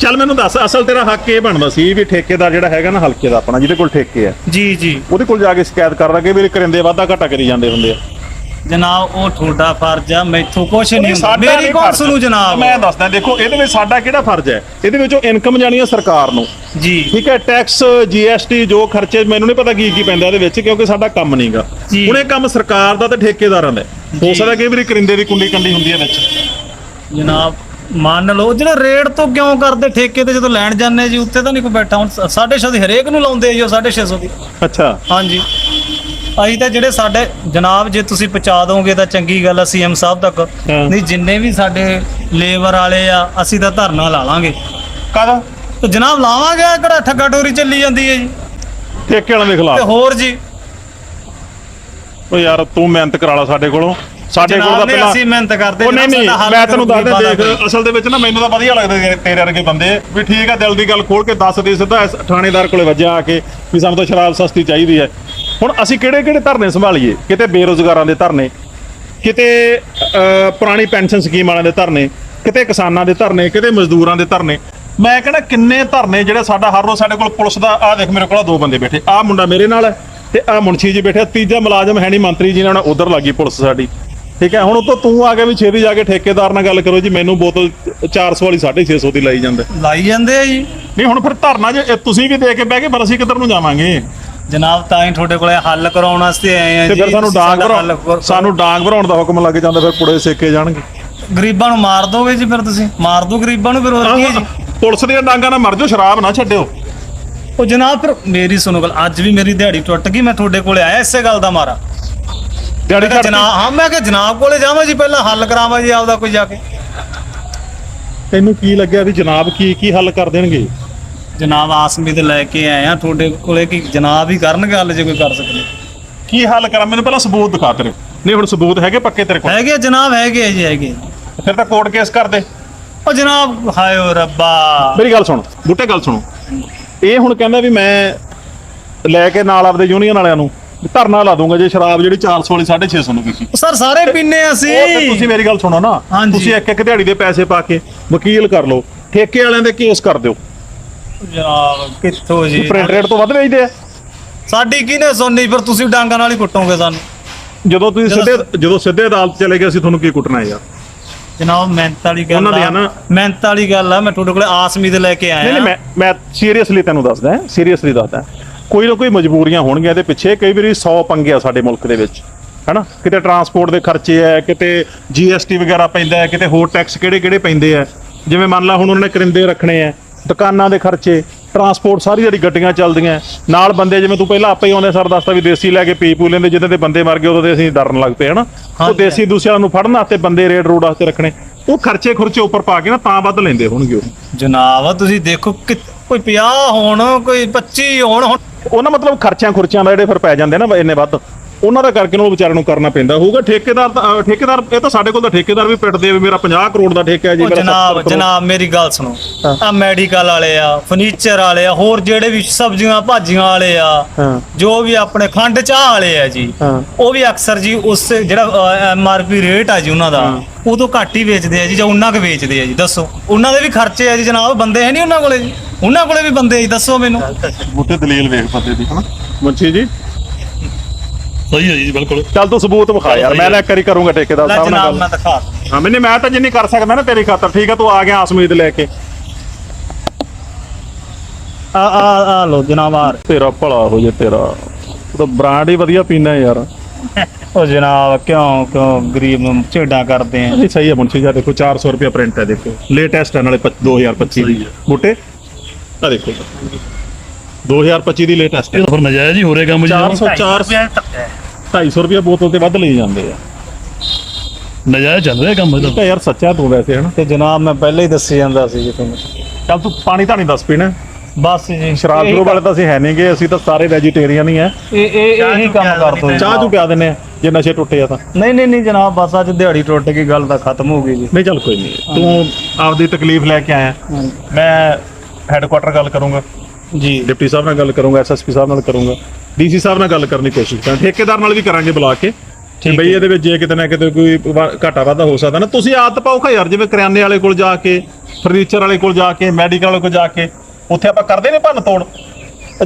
ਚੱਲ ਮੈਨੂੰ ਦੱਸ ਅਸਲ ਤੇਰਾ ਹੱਕ ਇਹ ਬਣਦਾ ਸੀ ਵੀ ਠੇਕੇਦਾਰ ਜਿਹੜਾ ਹੈਗਾ ਨਾ ਹਲਕੇ ਦਾ ਆਪਣਾ ਜਿਹਦੇ ਕੋਲ ਠੇਕੇ ਆ। ਜੀ ਜੀ। ਉਹਦੇ ਕੋਲ ਜਾ ਕੇ ਸ਼ਿਕਾਇਤ ਕਰ ਲਾਂਗੇ ਵੀ ਕਰਿੰਦੇ ਵਾਧਾ ਘਾਟਾ ਕਰੀ ਜਾਂਦੇ ਹੁੰਦੇ ਆ। ਜਨਾਬ ਉਹ ਤੁਹਾਡਾ ਫਰਜ਼ ਆ ਮੈਥੋਂ ਕੁਛ ਨਹੀਂ ਹੁੰਦਾ। ਸਾਡਾ ਮੇਰੀ ਨਹੀਂ ਕੌਣ ਫਰਜ਼। ਸੁਣੂ ਜਨਾਬ। ਮੈਂ ਦੱਸਦਾ ਦੇਖੋ ਇਹਦੇ ਵਿੱਚ ਸਾਡਾ ਕਿਹੜਾ ਫਰਜ਼ ਹੈ? ਇਹਦੇ ਵਿੱਚੋਂ ਇਨਕਮ ਜਾਣੀ ਹੈ ਸਰਕਾਰ ਨੂੰ। ਜੀ। ਠੀਕ ਹੈ ਟੈਕਸ ਜੀਐਸਟੀ ਜੋ ਖਰਚੇ ਮੈਨੂੰ ਨਹੀਂ ਪਤਾ ਕੀ ਕੀ ਪੈਂਦਾ ਇਹਦੇ ਵਿੱਚ ਕਿਉਂਕਿ ਸਾਡਾ ਕੰਮ ਨਹੀਂਗਾ। ਜੀ। ਹੁਣ ਇਹ ਕੰਮ ਸਰਕਾਰ ਦਾ ਤੇ ਠੇਕੇਦਾਰਾਂ ਦਾ ਹੈ। ਹੋ ਸਕਦਾ ਕਈ ਵਾਰੀ ਕਰਿੰਦੇ ਦੀ ਕੁੰਡੀ ਕੰਡੀ ਹੁੰਦੀ ਹੈ ਵਿੱਚ। ਜਨਾਬ ਮੰਨ ਲਓ ਜਿਹੜੇ ਰੇਟ ਤੋਂ ਕਿਉਂ ਕਰਦੇ ਠੇਕੇ ਤੇ ਜਦੋਂ ਲੈਣ ਜਾਂਦੇ ਜੀ ਉੱਥੇ ਤਾਂ ਨਹੀਂ ਕੋਈ ਬੈਠਾ। ਹੁਣ 650 ਦੀ ਹਰੇਕ ਨੂੰ ਲਾਉਂਦੇ ਜੀ ਉਹ 650 ਦੀ। ਅੱਛਾ। ਹਾਂਜੀ। ਅਸੀਂ ਤਾਂ ਜਿਹੜੇ ਸਾਡੇ ਜਨਾਬ ਜੇ ਤੁਸੀਂ ਪਹੁੰਚਾ ਦੋਗੇ ਤਾਂ ਚੰਗੀ ਗੱਲ ਆ ਸੀਐਮ ਸਾਹਿਬ ਤੱਕ। ਹਾਂ। ਨਹੀਂ ਜਿੰਨੇ ਵੀ ਸਾਡੇ ਲੇਬਰ ਵਾਲੇ ਆ ਅਸੀਂ ਤਾਂ ਧਰਨਾ ਲਾ ਲਾਂਗੇ। ਕਾਹਦਾ? ਤੇ ਜਨਾਬ ਲਾਵਾਂਗੇ ਆਹ ਕਿਹੜਾ ਠੱਗਾ ਟੋਰੀ ਚੱਲੀ ਜਾਂਦੀ ਹੈ ਜੀ। ਠੇਕੇ ਵਾਲਿਆਂ ਦੇ ਤੇ ਖਿਲਾਫ ਹੋਰ ਜੀ। ਓ ਯਾਰ ਤੂੰ ਮਿਹਨਤ ਕਰਾ ਲਾ ਸਾਡੇ ਕੋਲੋਂ। ਸਾਡੇ ਕੋਲ ਜਨਾਬ ਤਾਂ ਨੇ ਪਹਿਲਾਂ ਅਸੀਂ ਮਿਹਨਤ ਕਰਦੇ ਉਹ ਨਹੀਂ ਜਨਾਬ, ਨਹੀਂ ਸਾਡਾ ਹੱਲ ਮੈਂ ਤੈਨੂੰ ਕਰੋ ਦੱਸਦਾ ਦੇਖ ਅਸਲ ਦੇ ਵਿੱਚ ਨਾ ਮੈਨੂੰ ਤਾਂ ਵਧੀਆ ਲੱਗਦੇ ਤੇਰੇ- ਤੇਰੇ ਵਰਗੇ ਬੰਦੇ। ਵੀ ਠੀਕ ਆ ਦਿਲ ਦੀ ਗੱਲ ਖੋਲ ਕੇ ਦੱਸ ਦੇ ਸਿੱਧਾ ਇਸ ਥਾਣੇਦਾਰ ਕੋਲੇ ਵੱਜਿਆ ਆ ਕੇ ਵੀ ਸਾਨੂੰ ਤਾਂ ਸ਼ਰਾਬ ਸਸਤੀ ਚਾਹੀਦੀ ਹੈ। ਹੁਣ ਅਸੀਂ ਕਿਹੜੇ ਕਿਹੜੇ ਧਰਨੇ ਸੰਭਾਲੀਏ? ਕਿਤੇ ਬੇਰੋਜ਼ਗਾਰਾਂ ਦੇ ਧਰਨੇ ਕਿਤੇ ਪੁਰਾਣੀ ਪੈਨਸ਼ਨ ਸਕੀਮ ਵਾਲਿਆਂ ਦੇ ਧਰਨੇ ਕਿਤੇ ਕਿਸਾਨਾਂ ਦੇ ਧਰਨੇ ਕਿਤੇ ਮਜ਼ਦੂਰਾਂ ਦੇ ਧਰਨੇ। ਮੈਂ ਕਹਿੰਦਾ ਕਿੰਨੇ ਧਰਨੇ ਜਿਹੜੇ ਸਾਡਾ ਹਰ ਰੋਜ਼ ਸਾਡੇ ਕੋਲ ਪੁਲਿਸ ਦਾ ਆ ਦੇਖ ਮੇਰੇ ਕੋਲ ਆਹ ਦੋ ਬੰਦੇ ਬੈਠੇ ਆ ਮੁੰਡਾ ਮੇਰੇ ਨਾਲ ਹੈ ਤੇ ਆ ਮੁਨਸ਼ੀ ਜੀ ਬੈਠੇ ਤੀਜਾ ਮੁਲਾਜ਼ਮ ਹੈ ਨਹੀਂ ਮੰਤਰੀ ਜੀ ਨਾਲ ਉਧਰ ਲੱਗੀ ਪੁਲਿਸ ਸਾਡੀ। ਠੀਕ ਹੈ ਹੁਣ ਉਤੋਂ ਤੂੰ ਆ ਕੇ ਵੀ ਛੇਤੀ ਜਾ ਕੇ ਠੇਕੇਦਾਰ ਨਾਲ ਗੱਲ ਕਰੋ ਜੀ ਮੈਨੂੰ ਬੋਤਲ 400 ਵਾਲੀ 650 ਦੀ ਲਾਈ ਜਾਂਦਾ। ਲਾਈ ਜਾਂਦੇ ਆ ਜੀ। ਨਹੀਂ ਹੁਣ ਫਿਰ ਧਰਨਾ ਜੇ ਤੁਸੀਂ ਵੀ ਦੇ ਕੇ ਬਹਿ ਗਏ ਫਿਰ ਅਸੀਂ ਕਿੱਧਰ ਨੂੰ ਜਾਵਾਂਗੇ? ਜਨਾਬ ਤਾਂ ਹੀ ਤੁਹਾਡੇ ਕੋਲੇ ਹੱਲ ਕਰਾਉਣ ਵਾਸਤੇ ਆਏ ਆ ਤੇ ਜੀ। ਫਿਰ ਸਾਨੂੰ ਤੁਸੀਂ ਡਾਂਗ ਸਾਡਾ ਹੱਲ ਭਰਾਉਣ ਕਰੋ। ਸਾਨੂੰ ਡਾਂਗ ਭਰਾਉਣ ਦਾ ਹੁਕਮ ਲੱਗ ਜਾਂਦਾ ਫਿਰ ਪੁੜੇ ਸੇਕੇ ਜਾਣਗੇ। ਗਰੀਬਾਂ ਨੂੰ ਮਾਰ ਦੋਗੇ ਜੀ ਫਿਰ ਤੁਸੀਂ? ਮਾਰ ਦੋ ਗਰੀਬਾਂ ਨੂੰ ਫਿਰ ਹੋਰ ਕੀ ਹੈ ਜੀ? ਪੁਲਿਸ ਦੀਆਂ ਡਾਂਗਾਂ ਨਾਲ ਮਰ ਜਾਓ ਸ਼ਰਾਬ ਨਾ ਛੱਡਿਓ। ਉਹ ਜਨਾਬ ਫਿਰ ਮੇਰੀ ਸੁਣੋ ਗੱਲ ਅੱਜ ਵੀ ਮੇਰੀ ਦਿਹਾੜੀ ਟੁੱਟ ਗਈ ਮੈਂ ਤੁਹਾਡੇ ਕੋਲੇ ਆਇਆ ਇਸੇ ਗੱਲ ਦਾ ਮਾਰਾ। ਦਿਹਾੜੀ ਕਿਹਾ ਛੱਡ ਜਨਾਬ ਹਾਂ ਮੈਂ ਕਿ ਜਨਾਬ ਕੋਲੇ ਜਾਵਾਂ ਜੀ ਪਹਿਲਾਂ ਹੱਲ ਕਰਾਵਾਂ ਜੀ ਆਪਦਾ ਕੋਈ ਜਾ ਕੇ। ਤੈਨੂੰ ਕੀ ਲੱਗਿਆ ਵੀ ਜਨਾਬ ਕੀ ਕੀ ਹੱਲ ਕਰ ਦੇਣਗੇ? ਜਨਾਬ ਆਸਮੀਦ ਲੈ ਕੇ ਆਏ ਆ ਤੁਹਾਡੇ ਕੋਲੇ ਕੀ ਜਨਾਬ ਹੀ ਕਰਨਗੇ ਹੱਲ ਜੇ ਕੋਈ ਕਰ ਸਕਦੇ? ਕੀ ਹੱਲ ਕਰਾਂ? ਮੈਨੂੰ ਪਹਿਲਾਂ ਸਬੂਤ ਦਿਖਾ ਤੇਰੇ। ਨਹੀਂ ਹੁਣ ਸਬੂਤ ਹੈਗੇ ਪੱਕੇ ਤੇਰੇ ਕੋਲ। ਹੈਗੇ ਜਨਾਬ ਹੈਗੇ ਜੀ ਹੈਗੇ। ਫਿਰ ਤਾਂ ਕੋਰਟ ਕੇਸ ਕਰ ਦੇ ਉਹ ਜਨਾਬ ਹਾਏ ਓ ਰੱਬਾ। ਮੇਰੀ ਗੱਲ ਸੁਣ ਬੁੱਟੇ ਗੱਲ ਸੁਣੋ। ਇਹ ਹੁਣ ਕਹਿੰਦਾ ਵੀ ਮੈਂ ਲੈ ਕੇ ਨਾਲ ਆਪਦੇ ਯੂਨੀਅਨ ਵਾਲਿਆਂ ਨੂੰ ਧਰਨਾ ਲਾ ਦੂੰਗਾ ਜੇ ਸ਼ਰਾਬ ਜਿਹੜੀ 400 ਵਾਲੀ 650 ਨੂੰ ਉਹ ਸਰ ਸਾਰੇ ਪੀਨੇ ਉਹ ਅਸੀਂ ਤੁਸੀਂ ਮੇਰੀ ਗੱਲ ਸੁਣੋ ਨਾ। ਤੁਸੀਂ ਇੱਕ ਇੱਕ ਦਿਹਾੜੀ ਦੇ ਪੈਸੇ ਪਾ ਕੇ ਵਕੀਲ ਕਰ ਲਓ। ਠੇਕੇ ਵਾਲਿਆਂ ਦੇ ਕੇਸ ਕਰ ਦਿਓ। ਜਨਾਬ ਕਿੱਥੋਂ ਜੀ? ਪ੍ਰਿੰਟ ਰੇਟ ਤੋਂ ਵੱਧ ਵੇਚਦੇ ਆ? ਸਾਡੀ ਕਿਹਨੇ ਸੁਣਨੀ? ਫਿਰ ਤੁਸੀਂ ਡਾਂਗਾਂ ਨਾਲ ਹੀ ਕੁੱਟੋਗੇ ਸਾਨੂੰ। ਜਦੋਂ ਤੁਸੀਂ ਜਦੋਂ ਸਿੱਧੇ ਜਦੋਂ ਸਿੱਧੇ ਅਦਾਲਤ ਚਲੇ ਗਏ ਅਸੀਂ ਤੁਹਾਨੂੰ ਕੀ ਕੁੱਟਣਾ ਹੈ ਯਾਰ? ਜਨਾਬ ਮਿਹਨਤ ਵਾਲੀ ਗੱਲ ਉਹਨਾਂ ਦੀਆਂ ਆ। ਨਾ- ਮਿਹਨਤ ਵਾਲੀ ਗੱਲ ਆ। ਮੈਂ ਤੁਹਾਡੇ ਕੋਲੇ ਆਸਮੀਦ ਲੈ ਕੇ ਨਹੀਂ ਆਇਆ। ਨਹੀਂ ਮੈਂ ਮੈਂ ਸੀਰੀਅਸਲੀ ਤੈਨੂੰ ਦੱਸਦਾ ਸੀਰੀਅਸਲੀ ਦੱਸਦਾ ਕੋਈ ਨਾ ਕੋਈ ਮਜਬੂਰੀਆਂ ਹੋਣਗੀਆਂ ਇਹਦੇ ਪਿੱਛੇ। ਕਈ ਵਾਰੀ 100 ਪੰਗੇ ਆ ਸਾਡੇ ਮੁਲਕ ਦੇ ਵਿੱਚ ਹੈਨਾ? ਕਿਤੇ ਟਰਾਂਸਪੋਰਟ ਦੇ ਖਰਚੇ ਆ ਕਿਤੇ ਜੀਐਸਟੀ ਵਗੈਰਾ ਪੈਂਦਾ ਹੈ ਕਿਤੇ ਹੋਰ ਟੈਕਸ ਕਿਹੜੇ ਕਿਹੜੇ ਪੈਂਦੇ ਆ। ਜਿਵੇਂ ਮੰਨ ਲਾ ਹੁਣ ਉਹਨਾਂ ਨੇ ਕਰਿੰਦੇ ਰੱਖਣੇ ਆ। ਦੁਕਾਨਾਂ ਦੇ ਖਰਚੇ ਟਰਾਂਸਪੋਰਟ ਸਾਰੀ ਜਿਹੜੀ ਗੱਡੀਆਂ ਚੱਲਦੀਆਂ। ਨਾਲ ਬੰਦੇ ਜਿਵੇਂ ਤੂੰ ਪਹਿਲਾਂ ਆਪੇ ਹੀ ਆਉਂਦੇ ਸਰ ਦੱਸਦਾ ਵੀ ਦੇਸੀ ਲੈ ਕੇ ਪੀ ਪੂ ਲੈਂਦੇ ਜਿੱਦਾਂ ਦੇ ਬੰਦੇ ਮਰ ਗਏ ਉਦੋਂ ਦੇ ਅਸੀਂ ਡਰਨ ਲੱਗ ਪਏ ਹਨਾ? ਉਹ। ਦੇਸੀ ਦੂਸਰਿਆਂ ਨੂੰ ਫੜਨ ਵਾਸਤੇ ਬੰਦੇ ਰੇਡ ਰੋਡ ਵਾਸਤੇ ਰੱਖਣੇ। ਉਹ ਖਰਚੇ ਖੁਰਚੇ ਉੱਪਰ ਪਾ ਕੇ ਨਾ ਤਾਂ ਵੱਧ ਲੈਂਦੇ ਹੋਣਗੇ ਉਹ। ਜਨਾਬ ਤੁਸੀਂ ਦੇਖੋ ਕਿ ਕੋਈ 50 ਹੋਣ ਕੋਈ 25 ਹੋਣ ਹੁਣ ਉਹਨਾਂ ਮਤਲਬ ਖਰਚਿਆਂ ਖੁਰਚਿਆਂ ਦਾ ਜਿਹੜੇ ਫਿਰ ਪੈ ਜਾਂਦੇ ਨਾ ਇੰਨੇ ਵੱਧ। ਉਹਨਾਂ ਦਾ ਕਰਕੇ ਨੂੰ ਵਿਚਾਰਿਆਂ ਨੂੰ ਕਰਨਾ ਪੈਂਦਾ ਹੋਊਗਾ। ਠੇਕੇਦਾਰ ਤਾਂ ਅਹ ਠੇਕੇਦਾਰ ਇਹ ਤਾਂ ਸਾਡੇ ਕੋਲ ਤਾਂ ਠੇਕੇਦਾਰ ਵੀ ਪਿੱਟਦੇ ਆ ਵੀ ਮੇਰਾ 50 ਕਰੋੜ ਦਾ ਠੇਕਾ ਹੈ ਜੀ ਉਹ ਮੇਰਾ ਜਨਾਬ 70 ਕਰੋੜ। ਜਨਾਬ ਮੇਰੀ ਗੱਲ ਸੁਣੋ। ਆ ਮੈਡੀਕਲ ਵਾਲੇ ਆ ਫਰਨੀਚਰ ਵਾਲੇ ਆ ਹੋਰ ਜਿਹੜੇ ਵੀ ਸਬਜ਼ੀਆਂ ਭਾਜੀਆਂ ਵਾਲੇ ਆ ਹਾਂ। ਜੋ ਵੀ ਆਪਣੇ ਖੰਡ ਚਾਹ ਵਾਲੇ ਆ ਜੀ ਹਾਂ। ਉਹ ਵੀ ਅਕਸਰ ਜੀ ਉਸ ਜਿਹੜਾ ਐਮਆਰਪੀ ਰੇਟ ਆ ਜੀ ਉਹਨਾਂ ਦਾ ਉਦੋਂ ਘੱਟ ਹੀ ਵੇਚਦੇ ਆ ਜੀ ਜਾਂ ਉਹਨਾਂ ਕੁ ਵੇਚਦੇ ਆ ਜੀ ਦੱਸੋ। ਉਹਨਾਂ ਦੇ ਵੀ ਖਰਚੇ ਆ ਜੀ ਜਨਾਬ ਬੰਦੇ ਹੈ ਨਹੀਂ ਉਹਨਾਂ ਕੋਲੇ ਜੀ? ਉਹਨਾਂ ਕੋਲੇ ਵੀ ਬੰਦੇ ਆ ਜੀ ਦੱਸੋ ਮੈਨੂੰ। ਬੂਟੇ ਦਲੀਲ ਵੇਖ ਬੰਦੇ ਦੀ ਹਨਾ? ਮੁੰਸ਼ੀ ਜੀ। ਸਹੀ ਹੈ ਜੀ ਬਿਲਕੁਲ। ਚੱਲ ਤੂੰ ਸਬੂਤ ਵਿਖਾ ਯਾਰ ਮੈਂ ਲੈ ਕਰੀ ਕਰੂੰਗਾ ਠੇਕੇਦਾਰ ਸਾਹਿਬ ਨਾਲ ਗੱਲ। ਮੈਂ ਦਿਖਾ ਹਾਂ ਮੈਨੇ ਮੈਂ ਤਾਂ ਜਿੰਨੀ ਕਰ ਸਕਦਾ ਨਾ ਤੇਰੀ ਖਾਤਰ ਠੀਕ ਆ ਤੂੰ ਆ ਗਿਆ ਆਸਮੀਦ ਲੈ ਕੇ। ਆ ਆ ਆ ਲੋ ਜਨਾਬ ਆ ਤੇਰਾ ਭਲਾ ਹੋ ਜੇ ਤੇਰਾ। ਉਹ ਤਾਂ ਬ੍ਰਾਂਡ ਹੀ ਵਧੀਆ ਪੀਣਾ ਯਾਰ। ਉਹ ਜਨਾਬ ਕਿਉਂ ਕਿਉਂ ਗਰੀਬ ਨੂੰ ਝੇਡਾਂ ਕਰਦੇ ਆ? ਨਹੀਂ ਸਹੀ ਹੈ ਮੁੰਸ਼ੀ ਜੀ ਦੇਖੋ 400 ਰੁਪਏ ਪ੍ਰਿੰਟ ਹੈ ਦੇਖੋ। ਲੇਟੈਸਟ ਹੈ ਨਾਲੇ ਪੱਚ- 2025 ਦੀ। ਬੂਟੇ ਆ ਦੇਖੋ। 2025 ਦੀ ਲੇਟੈਸਟ ਹੈ। ਫਿਰ ਨਜਾਇਜ਼ ਹੀ ਹੋ ਰਿਹਾ ਕੰਮ ਜੀ। 400 400 250 ਰੁਪਏ ਬੋਤਲ ਤੇ ਵੱਧ ਲਈ ਜਾਂਦੇ ਆ। ਨਜਾਇਜ਼ ਚੱਲ ਰਿਹਾ ਕੰਮ ਇਹਦਾ ਤਾਂ। ਯਾਰ ਸੱਚਾ ਤੂੰ ਵੈਸੇ ਹਨਾ? ਤੇ ਜਨਾਬ ਮੈਂ ਪਹਿਲਾਂ ਹੀ ਦੱਸੀ ਜਾਂਦਾ ਸੀ ਜੀ ਤੁਹਾਨੂੰ। ਚੱਲ ਤੂੰ ਪਾਣੀ ਤਾਂ ਨਹੀਂ ਦੱਸ ਪੀਣਾ। ਬਸ ਜੀ। ਸ਼ਰਾਬ ਸ਼ੁਰੂ ਵਾਲੇ ਤਾਂ ਅਸੀਂ ਹੈ ਨਹੀਂਗੇ ਅਸੀਂ ਤਾਂ ਸਾਰੇ ਵੈਜੀਟੇਰੀਅਨ ਹੀ ਆ। ਇਹ ਇਹ ਇਹੀ ਕੰਮ ਕਰ ਦੋ ਚਾਹ ਚੂ ਪਿਆ ਦਿੰਨੇ ਆ ਜੇ ਨਸ਼ੇ ਟੁੱਟੇ ਆ ਤਾਂ। ਨਹੀਂ ਨਹੀਂ ਨਹੀਂ ਜਨਾਬ ਬਸ ਅੱਜ ਦਿਹਾੜੀ ਟੁੱਟ ਗਈ ਗੱਲ ਤਾਂ ਖਤਮ ਹੋ ਗਈ ਜੀ। ਨਹੀਂ ਚੱਲ ਕੋਈ ਨਹੀਂ। ਤੂੰ ਆਪਦੀ ਤਕਲੀਫ ਲੈ ਕੇ ਆਇਆ। ਮੈਂ ਹੈੱਡਕੁਆਟਰ ਗੱਲ ਕਰੂੰਗਾ। ਜੀ। ਡਿਪਟੀ ਸਾਹਿਬ ਨਾਲ ਗੱਲ ਕਰੂੰਗਾ ਐਸਐਸਪੀ ਸਾਹਿਬ ਨਾਲ ਕਰੂੰਗਾ। ਡੀਸੀ ਸਾਹਿਬ ਨਾਲ ਗੱਲ ਕਰਨ ਦੀ ਕੋਸ਼ਿਸ਼ ਕਰਾਂ ਠੇਕੇਦਾਰ ਨਾਲ ਵੀ ਕਰਾਂਗੇ ਬੁਲਾ ਕੇ। ਕਿ ਬਈ ਇਹਦੇ ਵਿੱਚ ਜੇ ਕਿਤੇ ਨਾ ਕਿਤੇ ਕੋਈ ਘਾਟਾ ਵਾਧਾ ਹੋ ਸਕਦਾ ਨਾ ਤੁਸੀਂ ਆਦਤ ਪਾਓ ਖਾ ਯਾਰ ਜਿਵੇਂ ਕਰਿਆਨੇ ਵਾਲੇ ਕੋਲ ਜਾ ਕੇ ਫਰਨੀਚਰ ਵਾਲੇ ਕੋਲ ਜਾ ਕੇ ਮੈਡੀਕਲ ਵਾਲੇ ਕੋਲ ਜਾ ਕੇ ਉੱਥੇ ਆਪਾਂ ਕਰਦੇ ਨੇ ਭੰਨ ਤੋੜ?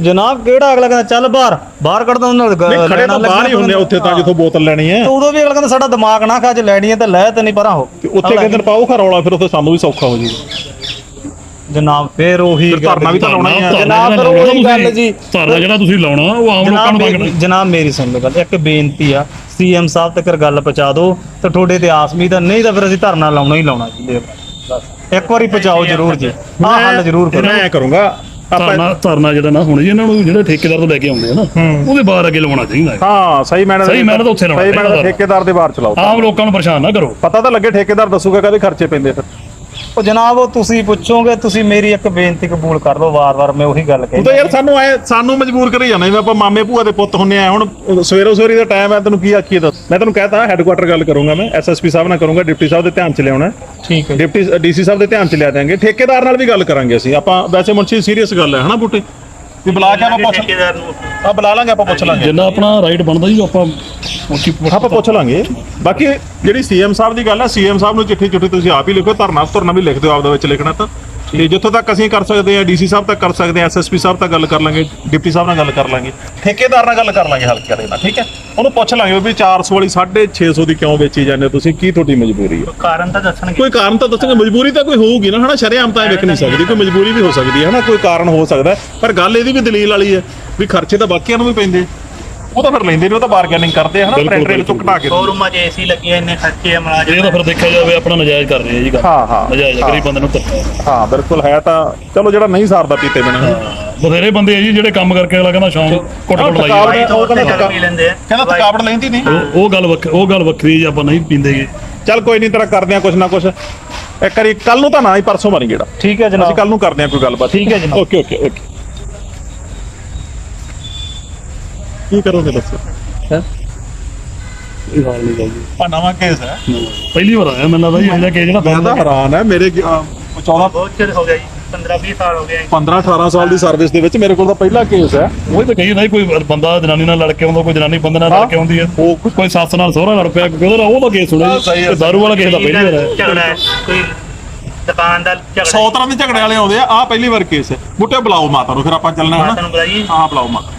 ਜਨਾਬ ਕਿਹੜਾ ਅਗਲਾ ਕਹਿੰਦਾ ਚੱਲ ਬਾਹਰ ਬਾਹਰ ਕੱਢਦਾ ਉਹਨਾਂ ਨਾਲ ਖੜੇ ਤਾਂ ਬਾਹਰ ਹੀ ਹੁੰਦੇ ਆ ਉੱਥੇ ਤਾਂ ਜਿੱਥੋਂ ਬੋਤਲ ਲੈਣੀ ਹੈ। ਉਦੋਂ ਵੀ ਅਗਲਾ ਕਹਿੰਦਾ ਸਾਡਾ ਦਿਮਾਗ ਨਾ ਖਾ ਚ ਲੈਣੀ ਹੈ ਤੇ ਲੈ ਤੇ ਨਹੀਂ ਪਰਾਂ ਹੋ ਉੱਥੇ ਕਹਿੰਦੇ ਨੇ ਪਾਓ ਖਰੌਲਾ ਫਿਰ ਉੱਥੇ ਸਾਨੂੰ ਵੀ ਸੌਖਾ ਹੋ ਜਾਊਗਾ ਜਨਾਬ ਫੇਰ ਉਹੀ ਫਿਰ ਧਰਨਾ ਵੀ ਤਾਂ ਲਾਉਣਾ ਹੀ ਆ। ਜਨਾਬ, ਫਿਰ ਉਹੀ ਗੱਲ ਜੀ। ਧਰਨਾ ਜਿਹੜਾ ਤੁਸੀਂ ਲਾਉਣਾ ਉਹ ਆਮ ਲੋਕਾਂ ਨੂੰ ਮੇਰੀ ਮੰਗਣਾ। ਜਨਾਬ ਮੇਰੀ ਸੁਣ ਲਓ ਗੱਲ ਇੱਕ ਬੇਨਤੀ ਆ ਸੀਐਮ ਸਾਹਿਬ ਤੱਕ ਗੱਲ ਪਹੁੰਚਾ ਦਿਓ ਤੇ ਤੁਹਾਡੇ ਤੇ ਆਸਮੀ ਤਾਂ ਨਹੀਂ ਤਾਂ ਫਿਰ ਅਸੀਂ ਧਰਨਾ ਲਾਉਣਾ ਹੀ ਲਾਉਣਾ ਜੀ ਇੱਕ ਵਾਰੀ ਪਹੁੰਚਾਓ ਜ਼ਰੂਰ ਜੀ। ਆਹ ਹੱਲ ਜ਼ਰੂਰ ਕਰੋ। ਮੈਂ ਐਂ ਕਰੂੰਗਾ ਆਪਾਂ ਧਰਨਾ ਧਰਨਾ ਜਿਹੜਾ ਨਾ ਹੁਣ ਜੀ ਇਹਨਾਂ ਨੂੰ ਜਿਹੜੇ ਠੇਕੇਦਾਰ ਤੋਂ ਲੈ ਕੇ ਆਉਂਦੇ ਆ ਨਾ ਉਹਦੇ ਬਾਹਰ ਅੱਗੇ ਲਵਾਉਣਾ ਚਾਹੀਦਾ ਹੈ। ਹਾਂ ਸਹੀ ਮੈਨੇ ਸਹੀ ਮੈਨੇ ਤਾਂ ਉੱਥੇ ਲਾਉਣਾ ਸਹੀ ਮੈਨੇ। ਠੇਕੇਦਾਰ ਦੇ ਬਾਹਰ ਚਲਾਓ। ਆਮ ਲੋਕਾਂ ਨੂੰ ਪਰੇਸ਼ਾਨ ਨਾ ਕਰੋ। ਪਤਾ ਤਾਂ ਲੱਗੇ ਠੇਕੇਦਾਰ ਦੱਸੂਗਾ ਕਦੇ ਖਰਚੇ ਪੈਂਦੇ ਫਿਰ। ਉਹ ਜਨਾਬ ਉਹ ਤੁਸੀਂ ਪੁੱਛੋਗੇ ਤੁਸੀਂ ਮੇਰੀ ਇੱਕ ਬੇਨਤੀ ਕਬੂਲ ਕਰ ਲਓ ਵਾਰ-ਵਾਰ ਮੈਂ ਉਹੀ ਗੱਲ ਤੂੰ ਤਾਂ ਯਾਰ ਸਾਨੂੰ ਐ ਸਾਨੂੰ ਮਜਬੂਰ ਕਰੀ ਜਾਂਦਾ ਜਿਵੇਂ ਆਪਾਂ ਮਾਮੇ ਭੂਆ ਦੇ ਪੁੱਤ ਹੁੰਨੇ ਆ ਹੁਣ ਸਵੇਰੋ ਸਵੇਰੀ ਦਾ ਟਾਈਮ ਹੈ ਤੈਨੂੰ ਕੀ ਆਖੀਏ ਦੱਸ? ਮੈਂ ਤੈਨੂੰ ਕਹਿਤਾ ਹੈੱਡਕੁਆਟਰ ਗੱਲ ਕਰੂੰਗਾ ਮੈਂ ਐਸਐਸਪੀ ਸਾਹਿਬ ਨਾਲ ਕਰੂੰਗਾ ਡਿਪਟੀ ਸਾਹਿਬ ਦੇ ਧਿਆਨ ਚ ਲਿਆਉਣਾ ਠੀਕ ਹੈ ਜੀ। ਡਿਪਟੀ ਡੀਸੀ ਸਾਹਿਬ ਦੇ ਧਿਆਨ ਚ ਲਿਆ ਦਿਆਂਗੇ ਠੇਕੇਦਾਰ ਨਾਲ ਵੀ ਗੱਲ ਕਰਾਂਗੇ ਅਸੀਂ। ਆਪਾਂ ਵੈਸੇ ਮੁੰਸ਼ੀ ਸੀਰੀਅਸ ਗੱਲ ਹੈ ਹਨਾ ਬੂਟੇ? ਵੀ ਬੁਲਾ ਕੇ ਆਪਾਂ ਪੁੱਛ ਠੇਕੇਦਾਰ ਨੂੰ ਆ ਬੁਲਾ ਲਾਂਗੇ ਆਪਾਂ ਪੁੱਛ ਲਾਂਗੇ। ਜਿੰਨਾ ਆਪਣਾ ਰਾਈਟ ਬਣਦਾ ਜੀ ਆਪਾਂ ਉੱਚੀ ਆਪਾਂ ਪੁੱਛ ਲਾਂਗੇ। ਬਾਕੀ ਜਿਹੜੀ ਸੀਐਮ ਸਾਹਿਬ ਦੀ ਗੱਲ ਹੈ ਸੀਐਮ ਸਾਹਿਬ ਨੂੰ ਚਿੱਠੀ ਚੁੱਠੀ ਤੁਸੀਂ ਆਪ ਹੀ ਲਿਖੋ ਧਰਨਾ ਧਰਨਾ ਵੀ ਲਿਖ ਦਿਓ ਆਪਦੇ ਵਿੱਚ ਲਿਖਣਾ ਤਾਂ। ਤੇ ਜਿੱਥੋਂ ਤੱਕ ਅਸੀਂ ਕਰ ਸਕਦੇ ਆ ਡੀਸੀ ਸਾਹਿਬ ਤੱਕ ਕਰ ਸਕਦੇ ਆ ਐਸਐਸਪੀ ਸਾਹਿਬ ਤੱਕ ਗੱਲ ਕਰ ਲਾਂਗੇ ਡਿਪਟੀ ਸਾਹਿਬ ਨਾਲ ਗੱਲ ਕਰ ਲਾਂਗੇ ਠੇਕੇਦਾਰ ਨਾਲ ਗੱਲ ਕਰ ਲਾਂਗੇ ਹਲਕੇ ਵਾਲੇ ਨਾਲ ਠੀਕ ਹੈ? ਉਹਨੂੰ ਪੁੱਛ ਲਾਂਗੇ ਵੀ 400 ਵਾਲੀ 650 ਦੀ ਕਿਉਂ ਵੇਚੀ ਜਾਂਦੇ ਤੁਸੀਂ ਕੀ ਤੁਹਾਡੀ ਮਜਬੂਰੀ ਹੈ? ਕਾਰਨ ਤਾਂ ਦੱਸਣਗੇ। ਕੋਈ ਕਾਰਨ ਤਾਂ ਦੱਸੋਗੇ ਮਜਬੂਰੀ ਤਾਂ ਕੋਈ ਹੋਊਗੀ ਨਾ ਹਨਾ? ਸ਼ਰੇਆਮ ਤਾਂ ਵੇਖ ਨਹੀਂ ਸਕਦੀ ਕੋਈ ਮਜਬੂਰੀ ਵੀ ਹੋ ਸਕਦੀ ਹੈ ਹਨਾ? ਕੋਈ ਕਾਰਨ ਹੋ ਸਕਦਾ। ਪਰ ਗੱਲ ਇਹਦੀ ਵੀ ਦਲੀਲ ਵਾਲੀ ਹੈ ਵੀ ਖਰਚੇ ਤਾਂ ਬਾਕੀਆਂ ਨੂੰ ਵੀ ਪੈਂਦੇ। ਉਹ ਤਾਂ ਫਿਰ ਲੈਂਦੇ ਨੇ ਉਹ ਤਾਂ ਬਾਰਗੇਨਿੰਗ ਕਰਦੇ ਆ ਹਨਾ? ਬਿਲਕੁਲ, ਪ੍ਰਿੰਟ ਰੇਟ ਤੋਂ ਘਟਾ ਕੇ ਸ਼ੋਰੂਮਾਂ 'ਚ ਏਸੀ ਲੱਗੇ ਇੰਨੇ ਖਰਚੇ ਆ ਮੁਲਾਜ਼ਮ ਇਹ ਤਾਂ ਫਿਰ ਦੇਖਿਆ ਜਾਵੇ ਆਪਣਾ ਨਜਾਇਜ਼ ਕਰ ਰਹੇ ਆ ਜੀ ਗੱਲ। ਹਾਂ, ਹਾਂ, ਨਜਾਇਜ਼ ਹਾਂ। ਗਰੀਬ ਬੰਦੇ ਨੂੰ ਧੱਕਾ ਹਾਂ ਬਿਲਕੁਲ ਹੈ ਤਾਂ ਚਲੋ ਜਿਹੜਾ ਨਹੀਂ ਸਰਦਾ ਪੀਤੇ ਬਿਨਾ। ਬਥੇਰੇ ਬੰਦੇ ਆ ਜੀ ਜਿਹੜੇ ਕੰਮ ਕਰਕੇ ਅਗਲਾ ਕਹਿੰਦਾ ਸ਼ੌਂਕ ਕੁੱਟ ਕੁੱਟ ਲਾਈ ਜਾਂਦੇ। ਉਹ ਕਹਿੰਦਾ ਚੱਲ ਪੀ ਲੈਂਦੇ ਆ। ਕਹਿੰਦਾ ਥਕਾਵਟ ਲੈਂਦੀ ਨਹੀਂ। ਉਹ ਉਹ ਗੱਲ ਵੱਖ ਉਹ ਗੱਲ ਵੱਖਰੀ ਜੀ ਆਪਾਂ ਨਹੀਂ ਪੀਂਦੇਗੇ ਚੱਲ ਕੋਈ ਨਹੀਂ ਤੇਰਾ ਕਰਦੇ ਆ ਕੁਛ ਨਾ ਕੁਛ। ਇੱਕ ਵਾਰੀ ਕੱਲ ਨੂੰ ਤਾਂ ਨਾ ਹੀ ਪਰਸੋਂ ਮਾਰੀ ਗੇੜਾ ਠੀਕ ਹੈ ਅਸੀਂ ਜਨਾਬ ਕੱਲ ਨੂੰ ਕਰਦੇ ਆ ਕੋਈ ਗੱਲਬਾਤ। ਠੀਕ ਹੈ ਜਨਾਬ। Okay okay okay. ਕੀ ਕਰੋਗੇ ਦੱਸੋ? ਇਹ ਹਾਲ ਨਹੀਂ ਗੱਲ ਜੀ ਆ ਨਵਾਂ ਕੇਸ ਹੈ। ਪਹਿਲੀ ਵਾਰ ਆਇਆ ਮੈਨੂੰ ਲੱਗਦਾ ਜਿਹੜਾ ਮੈਂ ਤਾਂ ਹੈਰਾਨ ਹੈ ਮੇਰੇ 14 ਬਹੁਤ ਚਿਰ ਹੋ ਗਿਆ ਜੀ 15 20 ਸਾਲ ਹੋ ਗਏ। 15 18 ਸਾਲ ਦੀ ਸਰਵਿਸ ਦੇ ਵਿੱਚ ਮੇਰੇ ਕੋਲ ਤਾਂ ਪਹਿਲਾ ਕੇਸ ਹੈ। ਉਹ ਤਾਂ ਕਹੀ ਨਹੀਂ ਕੋਈ ਬੰਦਾ ਜਨਾਨੀ ਨਾਲ ਲੜ ਕੇ ਆਉਂਦਾ ਕੋਈ ਜਨਾਨੀ ਬੰਦੇ ਨਾਲ ਲੜ ਕੇ ਆਉਂਦੀ ਹੈ। ਉਹ ਕੋਈ ਸੱਸ ਨਾਲ ਸਹੁਰਾ ਲੜ ਪਿਆ ਕੋਈ ਉਹਦਾ ਉਹਦਾ ਕੇਸ ਸੁਣਿਆ ਹਾਂ, ਹੈ, ਜੀ ਦਾਰੂ ਵਾਲਾ ਕੇਸ ਦਾ ਪਹਿਲੀ ਵਾਰ ਹੈ ਝਗੜਾ ਹੈ, ਕੋਈ ਦੁਕਾਨ ਦਾ ਝਗੜਾ 100 ਤਰ੍ਹਾਂ ਦੇ ਝਗੜੇ ਵਾਲੇ ਆਉਂਦੇ ਆ ਆ ਪਹਿਲੀ ਵਾਰ ਕੇਸ ਹੈ। ਬੁੱਟੇ ਬੁਲਾਓ ਮਾਤਾ ਨੂੰ ਫਿਰ ਆਪਾਂ ਚੱਲਣਾ ਮਾਤਾ ਹਨਾ ਨੂੰ ਬੁਲਾਈਏ। ਹਾਂ ਬੁਲਾਓ ਮਾਤਾ